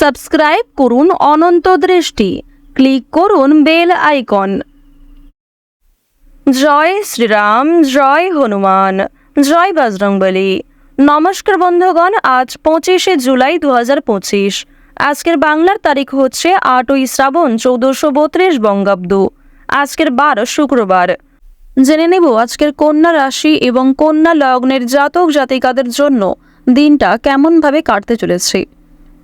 Subscribe করুন অনন্ত দৃষ্টি। Click করুন বেল আইকন। জয় শ্রীরাম, জয় হনুমান, জয় বজরংবলী। নমস্কার বন্ধুগণ, আজ পঁচিশে জুলাই দু হাজার পঁচিশ। আজকের বাংলার তারিখ হচ্ছে আটই শ্রাবণ চৌদ্দশো বত্রিশ বঙ্গাব্দ। আজকের বার শুক্রবার। জেনে নেব আজকের কন্যা রাশি এবং কন্যা লগ্নের জাতক জাতিকাদের জন্য দিনটা কেমনভাবে কাটতে চলেছে।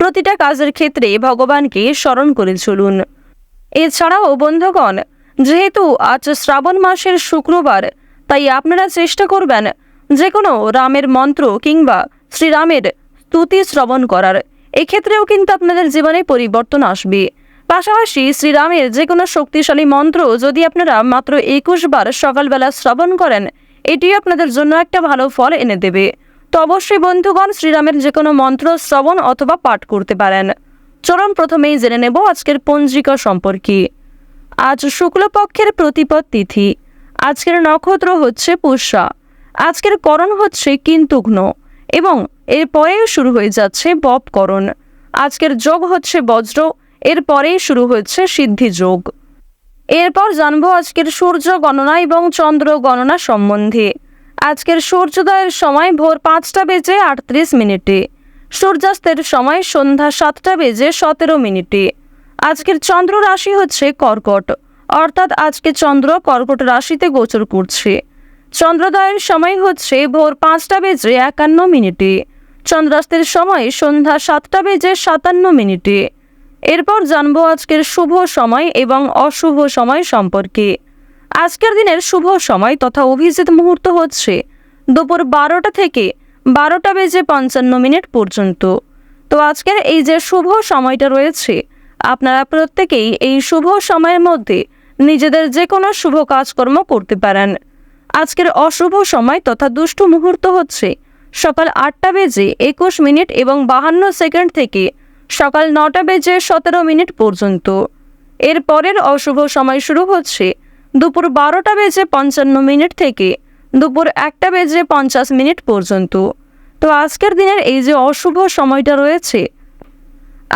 প্রতিটা কাজের ক্ষেত্রে ভগবানকে স্মরণ করে চলুন। এছাড়াও বন্ধুগণ, যেহেতু আজ শ্রাবণ মাসের শুক্রবার, তাই আপনারা চেষ্টা করবেন যে কোনো রামের মন্ত্র কিংবা শ্রীরামের স্তুতি শ্রবণ করার। এক্ষেত্রেও কিন্তু আপনাদের জীবনে পরিবর্তন আসবে। পাশাপাশি শ্রীরামের যে কোনো শক্তিশালী মন্ত্র যদি আপনারা মাত্র একুশ বার সকালবেলা শ্রবণ করেন, এটিও আপনাদের জন্য একটা ভালো ফল এনে দেবে। তো অবশ্যই বন্ধুগণ, শ্রীরামের যে কোনো মন্ত্র শ্রবণ অথবা পাঠ করতে পারেন। চলুন প্রথমেই জেনে নেব আজকের পঞ্জিকা সম্পর্কে। আজ শুক্লপক্ষের প্রতিপদ তিথি। আজকের নক্ষত্র হচ্ছে পুষ্যা। আজকের করণ হচ্ছে কিন্তুঘ্ন এবং এর পরেই শুরু হয়ে যাচ্ছে বপকরণ। আজকের যোগ হচ্ছে বজ্র, এর পরেই শুরু হচ্ছে সিদ্ধি যোগ। এরপর জানব আজকের সূর্য গণনা এবং চন্দ্র গণনা সম্বন্ধে। আজকের সূর্যোদয়ের সময় ভোর পাঁচটা বেজে আটত্রিশ মিনিটে। সূর্যাস্তের সময় সন্ধ্যা সাতটা বেজে সতেরো মিনিটে। আজকের চন্দ্র রাশি হচ্ছে কর্কট। অর্থাৎ আজকে চন্দ্র কর্কট রাশিতে গোচর করছে। চন্দ্রোদয়ের সময় হচ্ছে ভোর পাঁচটা বেজে একান্ন মিনিটে। চন্দ্রাস্তের সময় সন্ধ্যা সাতটা বেজে সাতান্ন মিনিটে। এরপর জানব আজকের শুভ সময় এবং অশুভ সময় সম্পর্কে। আজকের দিনের শুভ সময় তথা অভিজিৎ মুহূর্ত হচ্ছে দুপুর বারোটা থেকে বারোটা বেজে পঞ্চান্ন মিনিট পর্যন্ত। তো আজকের এই যে শুভ সময়টা রয়েছে, আপনারা প্রত্যেকেই এই শুভ সময়ের মধ্যে নিজেদের যে কোনো শুভ কাজকর্ম করতে পারেন। আজকের অশুভ সময় তথা দুষ্টু মুহূর্ত হচ্ছে সকাল আটটা বেজে একুশ মিনিট এবং বাহান্ন সেকেন্ড থেকে সকাল নটা বেজে সতেরো মিনিট পর্যন্ত। এর পরের অশুভ সময় শুরু হচ্ছে দুপুর বারোটা বেজে পঞ্চান্ন মিনিট থেকে দুপুর একটা বেজে পঞ্চাশ মিনিট পর্যন্ত। তো আজকের দিনের এই যে অশুভ সময়টা রয়েছে,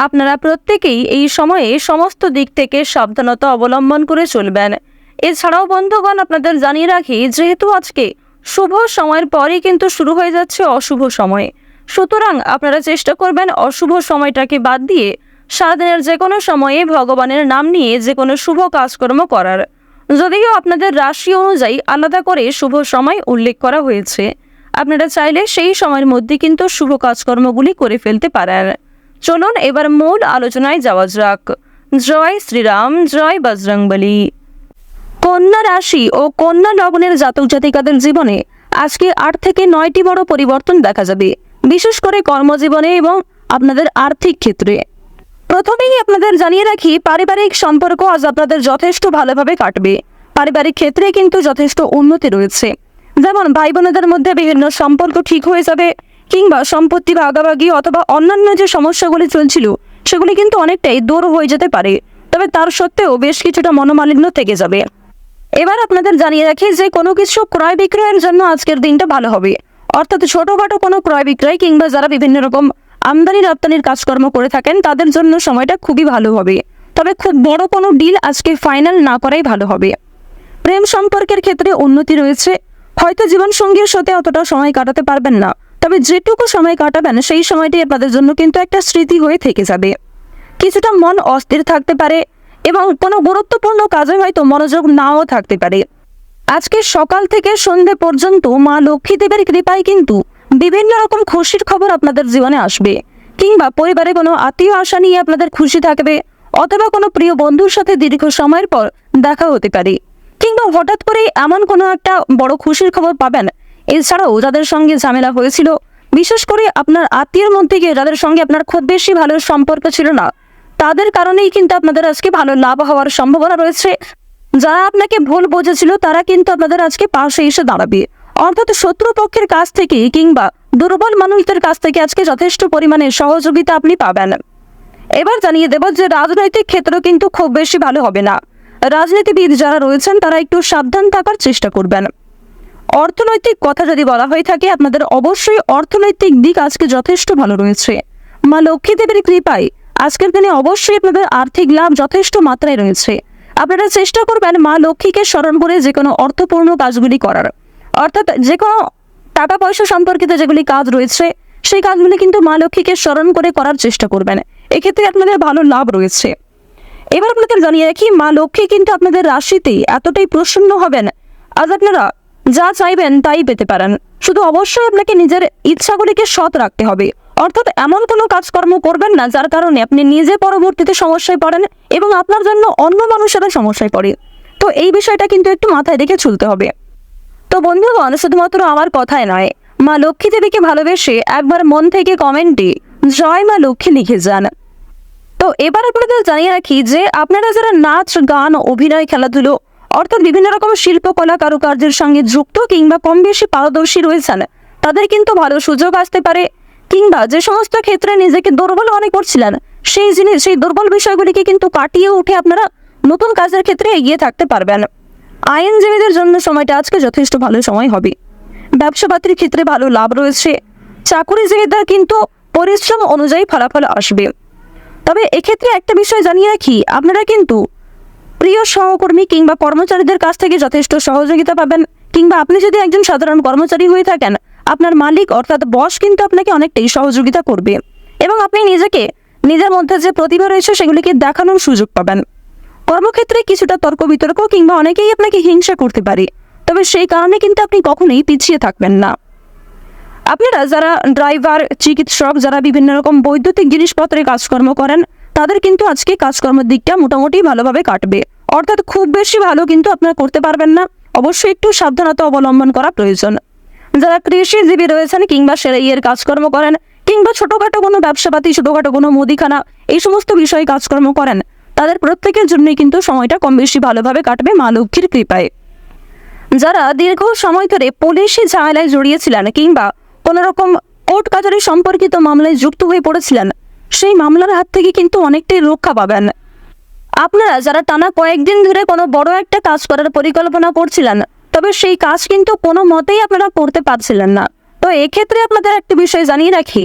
আপনারা প্রত্যেকেই এই সময়ে সমস্ত দিক থেকে সাবধানতা অবলম্বন করে চলবেন। এছাড়াও বন্ধুগণ, আপনাদের জানিয়ে রাখি, যেহেতু আজকে শুভ সময়ের পরেই কিন্তু শুরু হয়ে যাচ্ছে অশুভ সময়, সুতরাং আপনারা চেষ্টা করবেন অশুভ সময়টাকে বাদ দিয়ে সারাদিনের যে কোনো সময়ে ভগবানের নাম নিয়ে যে কোনো শুভ কাজকর্ম করার। যদিও আপনাদের রাশি অনুযায়ী আলাদা করে শুভ সময় উল্লেখ করা হয়েছে। আপনারা চাইলে সেই সময়ের মধ্যে কিন্তু শুভ কাজকর্মগুলি করে ফেলতে পারেন। চলুন এবার মূল আলোচনায় যাওয়া যাক। জয় শ্রীরাম, জয় বজরংবলী। কন্যা রাশি ও কন্যা লগ্নের জাতক জাতিকাদের জীবনে আজকে আট থেকে নয়টি বড় পরিবর্তন দেখা যাবে। বিশেষ করে কর্মজীবনে এবং আপনাদের আর্থিক ক্ষেত্রে। প্রথমেই আপনাদের জানিয়ে রাখি, পারিবারিক সম্পর্ক আজ আপনাদের যথেষ্ট ভালোভাবে কাটবে। পারিবারিক ক্ষেত্রে কিন্তু যথেষ্ট উন্নতি রয়েছে। যেমন ভাই বোনেদের মধ্যে বিভিন্ন সম্পর্ক ঠিক হয়ে যাবে, কিংবা সম্পত্তি ভাগাভাগি অথবা অন্যান্য যে সমস্যাগুলি চলছিল, সেগুলি কিন্তু অনেকটাই দূর হয়ে যেতে পারে। তবে তার সত্ত্বেও বেশ কিছুটা মনোমালিন্য থেকে যাবে। এবার আপনাদের জানিয়ে রাখি যে কোনো কিছু ক্রয় বিক্রয়ের জন্য আজকের দিনটা ভালো হবে। অর্থাৎ ছোটোখাটো কোনো ক্রয় বিক্রয় কিংবা যারা বিভিন্ন রকম আমদানি রপ্তানির কাজকর্ম করে থাকেন, তাদের জন্য সময়টা খুবই ভালো হবে। তবে খুব বড় কোনো ডিল আজকে ফাইনাল না করাই ভালো হবে। প্রেম সম্পর্কের ক্ষেত্রে উন্নতি রয়েছে। হয়তো জীবনসঙ্গীর সাথে অতটা সময় কাটাতে পারবেন না। তবে যেটুকু সময় কাটাবেন, সেই সময়টি আপনাদের জন্য কিন্তু একটা স্মৃতি হয়ে থেকে যাবে। কিছুটা মন অস্থির থাকতে পারে এবং কোনো গুরুত্বপূর্ণ কাজে হয়তো মনোযোগ নাও থাকতে পারে। আজকে সকাল থেকে সন্ধে পর্যন্ত মা লক্ষ্মী দেবের কৃপায় কিন্তু বিভিন্ন রকম খুশির খবর আপনাদের জীবনে আসবে। কিংবা পরিবারে কোনো আত্মীয় আশা নিয়ে আপনাদের খুশি থাকবে, অথবা কোনো প্রিয় বন্ধুর সাথে দীর্ঘ সময়ের পর দেখা হতে পারে। কিংবা হঠাৎ করেই এমন কোনো একটা বড় খুশির খবর পাবেন। এছাড়াও যাদের সঙ্গে ঝামেলা হয়েছিল, বিশেষ করে আপনার আত্মীয়ের মধ্যে গিয়ে যাদের সঙ্গে আপনার খুব বেশি ভালো সম্পর্ক ছিল না, তাদের কারণেই কিন্তু আপনাদের আজকে ভালো লাভ হওয়ার সম্ভাবনা রয়েছে। যারা আপনাকে ভুল বোঝেছিল, তারা কিন্তু আপনাদের আজকে পাশে এসে দাঁড়াবে। অর্থাৎ শত্রু পক্ষের কাছ থেকে কিংবা দুর্বল মানুষদের কাছ থেকে আজকে যথেষ্ট পরিমাণে সহযোগিতা আপনি পাবেন। এবার জানিয়ে দেব যে রাজনৈতিক ক্ষেত্র কিন্তু খুব বেশি ভালো হবে না। রাজনীতিবিদ যারা রয়েছেন, তারা একটু সাবধান থাকার চেষ্টা করবেন। অর্থনৈতিক কথা যদি বলা হয়ে থাকে, আপনাদের অবশ্যই অর্থনৈতিক দিক আজকে যথেষ্ট ভালো রয়েছে। মা লক্ষ্মী দেবীর কৃপায় আজকের দিনে অবশ্যই আপনাদের আর্থিক লাভ যথেষ্ট মাত্রায় রয়েছে। আপনারা চেষ্টা করবেন মা লক্ষ্মীকে স্মরণ করে যে কোনো অর্থপূর্ণ কাজগুলি করার। অর্থাৎ যে কোনো টাকা পয়সা সম্পর্কিত যেগুলি কাজ রয়েছে, সেই কাজগুলি কিন্তু মা লক্ষ্মীকে স্মরণ করে করার চেষ্টা করবেন। এক্ষেত্রে আপনাদের ভালো লাভ রয়েছে। এবার আপনাদের জানিয়ে রাখি, মা লক্ষ্মী কিন্তু আপনাদের রাশিতে এতটাই প্রসন্ন হবেন আজ আপনারা যা চাইবেন তাই পেতে পারেন। শুধু অবশ্যই আপনাকে নিজের ইচ্ছাগুলিকে সৎ রাখতে হবে। অর্থাৎ এমন কোনো কাজকর্ম করবেন না যার কারণে আপনি নিজে পরবর্তীতে সমস্যায় পড়েন এবং আপনার জন্য অন্য মানুষেরা সমস্যায় পড়ে। তো এই বিষয়টা কিন্তু একটু মাথায় রেখে চলতে হবে। তো বন্ধুগণ, শুধুমাত্র আমার কথায় নয়। মা লক্ষ্মী দেবীকে ভালোবেসে একবার মন থেকে কমেন্টে জয় মা লক্ষ্মী লিখে যান। তো এবার আপনাদের জানিয়ে রাখি যে, আপনারা যারা নাচ, গান, অভিনয়, খেলাধুলো, অর্থাৎ বিভিন্ন রকম শিল্পকলা কারুকার্যের সঙ্গে যুক্ত কিংবা কম বেশি পারদর্শী রয়েছেন, তাদের কিন্তু ভালো সুযোগ আসতে পারে। কিংবা যে সমস্ত ক্ষেত্রে নিজেকে দুর্বল মনে করছিলেন, সেই জিনিস, সেই দুর্বল বিষয়গুলিকে কিন্তু কাটিয়ে উঠে আপনারা নতুন কাজের ক্ষেত্রে এগিয়ে থাকতে পারবেন। আইনজীবীদের জন্য সময়টা আজকে যথেষ্ট ভালো সময় হবে। ব্যবসাপাতির ক্ষেত্রে ভালো লাভ রয়েছে। চাকুরিজীবীদের কিন্তু পরিশ্রম অনুযায়ী ফলাফল আসবে। তবে এক্ষেত্রে একটা বিষয় জানিয়ে রাখি, আপনারা কিন্তু প্রিয় সহকর্মী কিংবা কর্মচারীদের কাছ থেকে যথেষ্ট সহযোগিতা পাবেন। কিংবা আপনি যদি একজন সাধারণ কর্মচারী হয়ে থাকেন, আপনার মালিক অর্থাৎ বস কিন্তু আপনাকে অনেকটাই সহযোগিতা করবে। এবং আপনি নিজেকে, নিজের মধ্যে যে প্রতিভা রয়েছে সেগুলিকে দেখানোর সুযোগ পাবেন। কর্মক্ষেত্রে কিছুটা তর্ক বিতর্ক কিংবা অনেকেই আপনাকে হিংসা করতে পারে। তবে সেই কারণে কিন্তু আপনি কখনোই পিছিয়ে থাকবেন না। আপনারা যারা ড্রাইভার, চিকিৎসক, যারা বিভিন্ন রকম বৈদ্যুতিক জিনিসপত্রের কাজকর্ম করেন, তাদের কিন্তু আজকে কাজকর্মের দিকটা মোটামুটি ভালোভাবে কাটবে। অর্থাৎ খুব বেশি ভালো কিন্তু আপনারা করতে পারবেন না। অবশ্যই একটু সাবধানতা অবলম্বন করা প্রয়োজন। যারা কৃষিজীবী রয়েছেন কিংবা সেরাইয়ের কাজকর্ম করেন, কিংবা ছোটোখাটো কোনো ব্যবসাপাতি, ছোটোখাটো কোনো মুদিখানা, এই সমস্ত বিষয়ে কাজকর্ম করেন তাদের প্রত্যেকের জন্যই কিন্তু সময়টা কম বেশি ভালোভাবে কাটবে মা লক্ষ্মীর কৃপায়। যারা দীর্ঘ সময় ধরে পুলিশি ঝামেলায় জড়িয়েছিলেন কিংবা কোনো রকম কোর্ট কাছারি সম্পর্কিত মামলায় যুক্ত হয়ে পড়েছিলেন, সেই মামলার হাত থেকে কিন্তু অনেকটাই রক্ষা পাবেন। আপনারা যারা টানা কয়েকদিন ধরে কোনো বড় একটা কাজ করার পরিকল্পনা করছিলেন, তবে সেই কাজ কিন্তু কোনো মতেই আপনারা করতে পারছিলেন না। তো এক্ষেত্রে আপনাদের একটা বিষয় জানিয়ে রাখি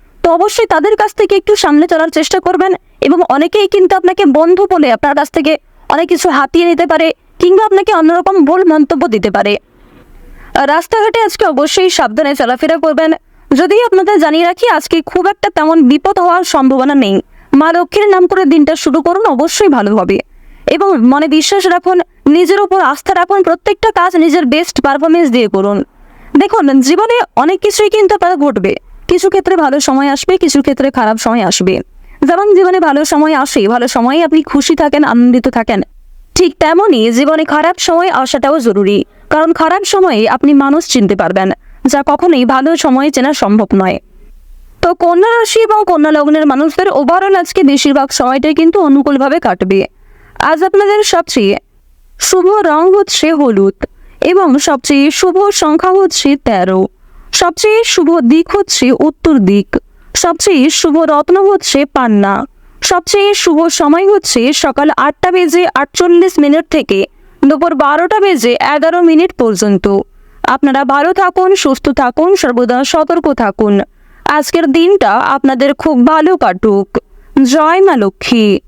তো অবশ্যই তাদের কাছ থেকে একটু সামনে চলার চেষ্টা করবেন এবং অনেকেই কিন্তু আপনাকে বন্ধু বলে আপনার কাছ থেকে অনেক কিছু হাতিয়ে নিতে পারে কিংবা আপনাকে অন্যরকম ভুল মন্তব্য দিতে পারে। রাস্তাঘাটে আজকে অবশ্যই সাবধানে চলাফেরা করবেন। যদি আপনাদের জানিয়ে রাখি, আজকে খুব একটা তেমন বিপদ হওয়ার সম্ভাবনা নেই। মা লক্ষ্মীর নাম করে দিনটা শুরু করুন, অবশ্যই ভালো হবে। এবং মনে বিশ্বাস রাখুন, নিজের উপর আস্থা রাখুন, প্রত্যেকটা কাজ নিজের বেস্ট পারফরমেন্স দিয়ে করুন। দেখুন, জীবনে অনেক কিছুই কিন্তু আপনার ঘটবে। কিছু ক্ষেত্রে ভালো সময় আসবে, কিছু ক্ষেত্রে খারাপ সময় আসবে। যেমন জীবনে ভালো সময় আসে, ভালো সময়ে আপনি খুশি থাকেন, আনন্দিত থাকেন। ঠিক তেমনই জীবনে খারাপ সময় আসাটাও জরুরি। কারণ খারাপ সময়ে আপনি মানুষ চিনতে পারবেন, যা কখনোই ভালো সময়ে চেনা সম্ভব নয়। তো কন্যা রাশি এবং কন্যা লগ্নের মানুষদের ওভারঅল আজকে বেশিরভাগ সময়টাই কিন্তু অনুকূলভাবে কাটবে। আজ আপনাদের সবচেয়ে শুভ রং হচ্ছে হলুদ এবং সবচেয়ে শুভ সংখ্যা হচ্ছে তেরো। সবচেয়ে শুভ দিক হচ্ছে উত্তর দিক। সবচেয়ে শুভ রত্ন হচ্ছে পান্না। সবচেয়ে শুভ সময় হচ্ছে সকাল আটটা বেজে আটচল্লিশ মিনিট থেকে দুপুর বারোটা বেজে এগারো মিনিট পর্যন্ত। আপনারা ভালো থাকুন, সুস্থ থাকুন, সর্বদা সতর্ক থাকুন। আজকের দিনটা আপনাদের খুব ভালো কাটুক। জয় মা লক্ষ্মী।